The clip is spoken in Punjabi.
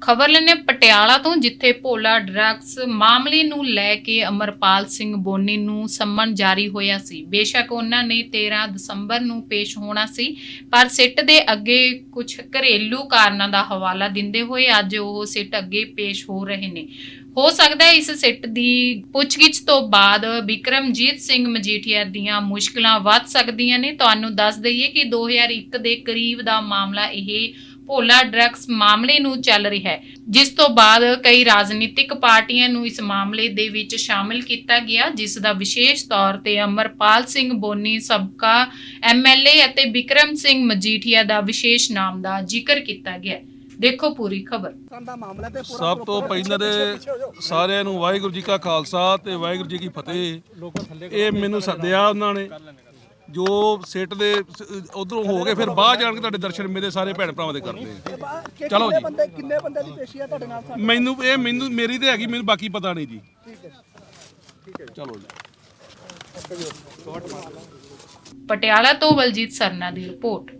ਖਬਰ ਲੈਣੇ ਪਟਿਆਲਾ ਤੋਂ, ਜਿੱਥੇ ਭੋਲਾ ਡਰੱਗਸ ਮਾਮਲੇ ਨੂੰ ਲੈ ਕੇ ਅਮਰਪਾਲ ਸਿੰਘ ਬੋਨੀ ਨੂੰ ਸੰਮਨ ਜਾਰੀ ਹੋਇਆ ਸੀ। ਬੇਸ਼ੱਕ ਉਹਨਾਂ ਨੇ 13 ਦਸੰਬਰ ਨੂੰ ਪੇਸ਼ ਹੋਣਾ ਸੀ, ਪਰ ਸਿੱਟ ਦੇ ਅੱਗੇ ਕੁਝ ਘਰੇਲੂ ਕਾਰਨਾਂ ਦਾ ਹਵਾਲਾ ਦਿੰਦੇ ਹੋਏ ਅੱਜ ਉਹ ਸਿੱਟ ਅੱਗੇ ਪੇਸ਼ ਹੋ ਰਹੇ ਨੇ। ਹੋ ਸਕਦਾ ਹੈ ਇਸ ਸਿੱਟ ਦੀ ਪੁੱਛਗਿੱਛ ਤੋਂ ਬਾਅਦ ਵਿਕਰਮਜੀਤ ਸਿੰਘ ਮਜੀਠੀਆ ਦੀਆਂ ਮੁਸ਼ਕਲਾਂ ਵੱਧ ਸਕਦੀਆਂ ਨੇ। ਤੁਹਾਨੂੰ ਦੱਸ ਦਈਏ ਕਿ 2001 ਦੇ ਕਰੀਬ ਦਾ ਮਾਮਲਾ ਇਹ ਭੋਲਾ ਡਰੱਗਸ ਮਾਮਲੇ ਨੂੰ ਚੱਲ ਰਿਹਾ ਹੈ, ਜਿਸ ਤੋਂ ਬਾਅਦ ਕਈ ਰਾਜਨੀਤਿਕ ਪਾਰਟੀਆਂ ਨੂੰ ਇਸ ਮਾਮਲੇ ਦੇ ਵਿੱਚ ਸ਼ਾਮਿਲ ਕੀਤਾ ਗਿਆ, ਜਿਸ ਦਾ ਵਿਸ਼ੇਸ਼ ਤੌਰ ਤੇ ਅਮਰਪਾਲ ਸਿੰਘ ਬੋਨੀ, ਸਬਕਾ ਐਮਐਲਏ ਅਤੇ ਵਿਕਰਮ ਸਿੰਘ ਮਜੀਠੀਆ ਦਾ ਵਿਸ਼ੇਸ਼ ਨਾਮ ਦਾ ਜ਼ਿਕਰ ਕੀਤਾ ਗਿਆ ਦੇਖੋ ਪੂਰੀ ਖਬਰ। ਸਭ ਤੋਂ ਪਹਿਲਾਂ ਤੇ ਸਾਰਿਆਂ ਨੂੰ ਵਾਹਿਗੁਰੂ ਜੀ ਕਾ ਖਾਲਸਾ ਤੇ ਵਾਹਿਗੁਰੂ ਜੀ ਕੀ ਫਤਿਹ। ਇਹ ਮੈਨੂੰ ਸੱਦਿਆ ਉਹਨਾਂ ਨੇ। ਜੋ ਸਿੱਟ ਦੇ ਉਧਰੋਂ ਹੋ ਕੇ ਫਿਰ ਬਾਹਰ ਜਾਣ ਕੇ ਤੁਹਾਡੇ ਦਰਸ਼ਨ ਮੇਰੇ ਸਾਰੇ ਭੈਣ ਭਰਾਵਾਂ ਦੇ ਕਰਦੇ ਚਲੋ ਕਿੰਨੇ ਜੀ। ਬੰਦੇ ਕਿੰਨੇ ਬੰਦੇ ਦੀ ਪੇਸ਼ੀ ਆ ਤੁਹਾਡੇ ਨਾਲ ਮੈਨੂੰ ਇਹ ਮੈਨੂੰ ਮੇਰੀ ਤੇ ਹੈਗੀ ਮੈਨੂੰ ਬਾਕੀ ਪਤਾ ਨਹੀਂ ਜੀ। ਚਲੋ ਜੀ। ਪਟਿਆਲਾ ਤੋਂ ਬਲਜੀਤ ਸਰਨਾ ਦੀ ਰਿਪੋਰਟ।